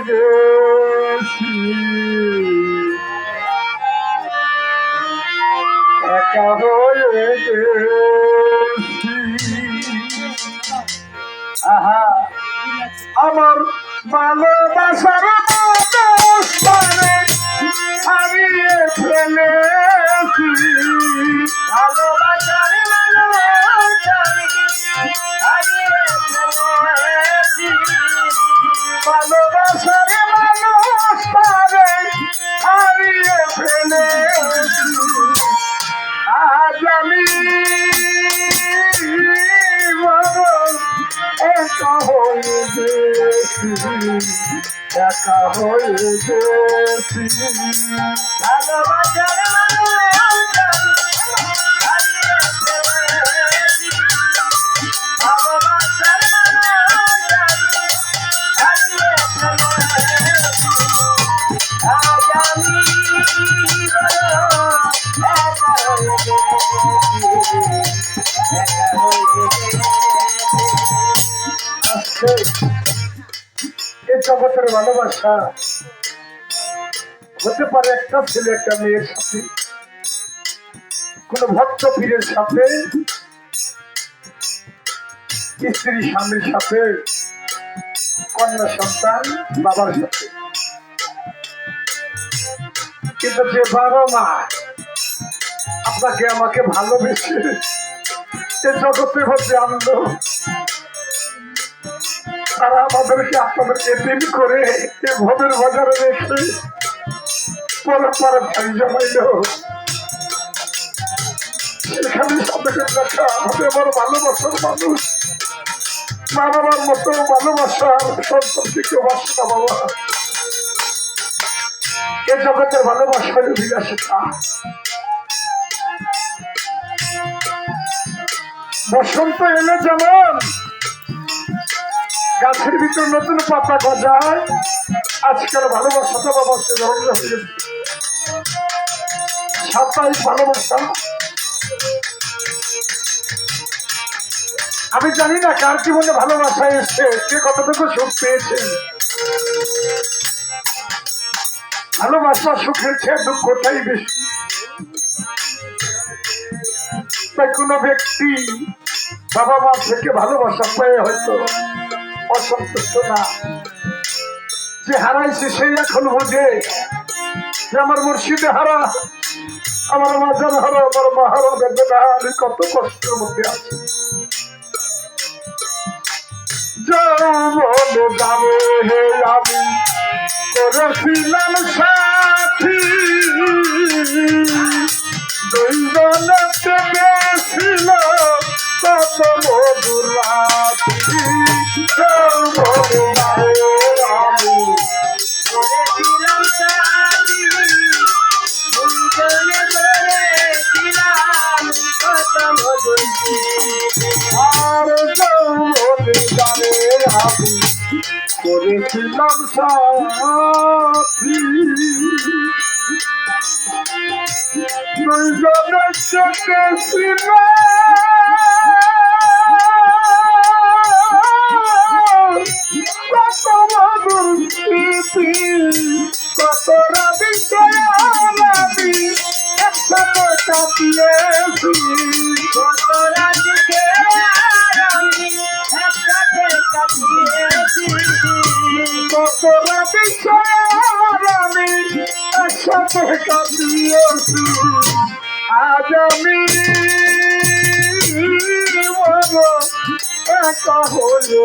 গেছি একা হয়ে গেছি আহা আমার ভালোবাসার হারিয়ে ফেলেছি একা হয়ে গেছি। ভালোবাসার মানুষ ভালোবাসা। হতে পারে একটা ছেলে, একটা মেয়ের সাথে। কোন ভক্ত পীরের সাথে, স্ত্রী স্বামীর সাথে, কন্যা সন্তান, বাবার সাথে। কিন্তু যে বাবা মা আপনাকে আমাকে ভালোবেসে এ জগতের মধ্যে আনলো তারা আমাদেরকে আপনাদেরকে দিন করে এ ভোগের বাজারে রেখে পরে পরে ভাই জমাইল। সেখানে সাথে দেখা হবে আমার ভালোবাসার মানুষ। বাবার মতো ভালোবাসার সন্তানকে কেউ বাসে না, বাবা। এ জগতের ভালোবাসা হলো বিলাসিতা। বসন্ত এলে যেমন গাছের ভিতর নতুন পাতা গজায়। আজকাল ভালোবাসাটা বাবা সে ধরনের হয়ে গেছে। সাপ্তাহিক ভালোবাসা। আমি জানি না কার জীবনে ভালোবাসা এসছে, কে কতটুকু সুখ পেয়েছেন ভালোবাসা সুখের চেয়ে দুঃখটাই বেশি। তাই কোনো ব্যক্তি বাবা মা থেকে ভালোবাসা পেয়ে হয়তো। অসন্তুষ্ট না। যে হারাইছে সেই এখন বোঝে যে আমার মুর্শিদে হারা, আমার মাজার হারা, আমার মা হারা বেদনা আমি কত কষ্টের মধ্যে আছি। যৌবনে যাবে হে আমি করেছিলাম সাথী। দুইজনে আর যাবে আমি করেছিলাম সাথী কত রাবি আমি একসাথে কাটিয়েছি আজ আমি একা হয়ে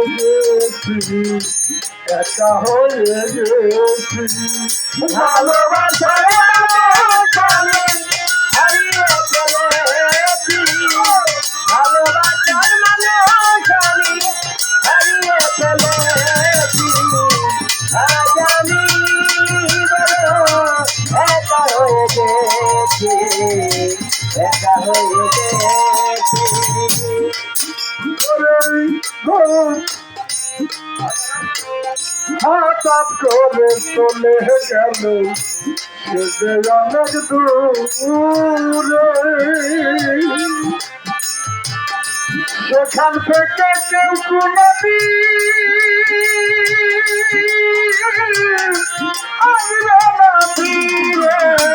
হয়ে ভালোবাসার গেছি, একা হয়ে। হঠাৎ করে চলে গেল সে সেখান থেকে কেউ না ফিরে।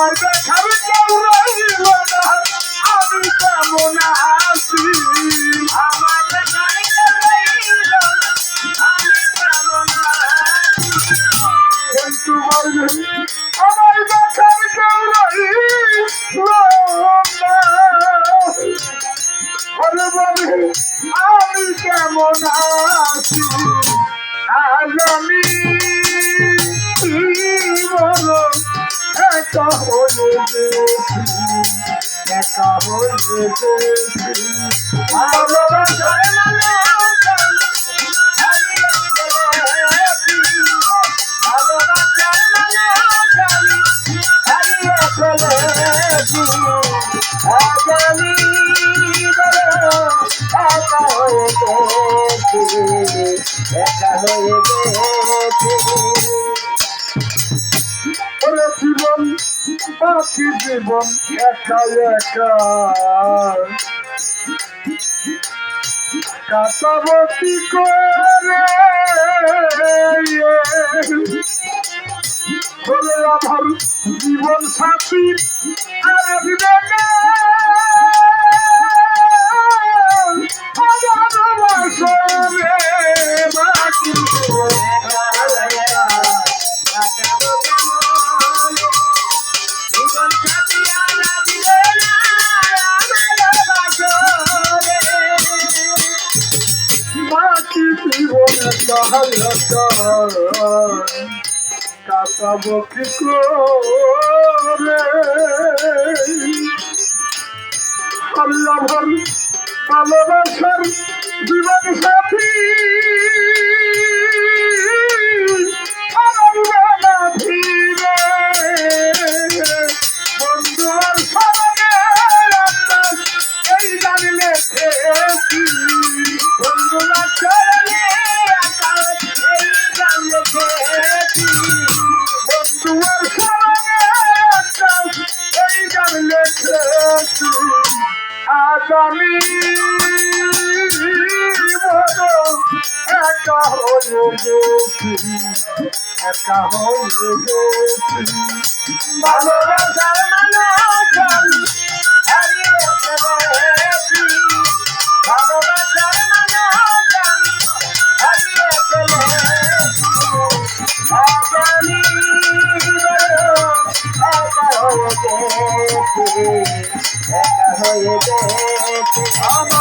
আমার দেখার কেউ রইল না আমার আমি কেমন আছি? দেখার আমি কেমন আছি? আজ আমি একা হয়ে একা হয়ে গেছি। ভালোবাসার বাকি জীবন একা একা কাটাবতি করে আমার জীবন সাথী আর কাটাবো কি করে? আল্লাহ ভালোবাসার জীবন সাথী। একা হয়ে গেছি, একা হয়ে গেছি। ভালোবাসার মানুষ আমি হারিয়ে ফেলেছি, ভালোবাসার মানুষ আমি হারিয়ে ফেলেছি। বড় একা হয়ে গেছি, একা হয়ে গেছি। আমার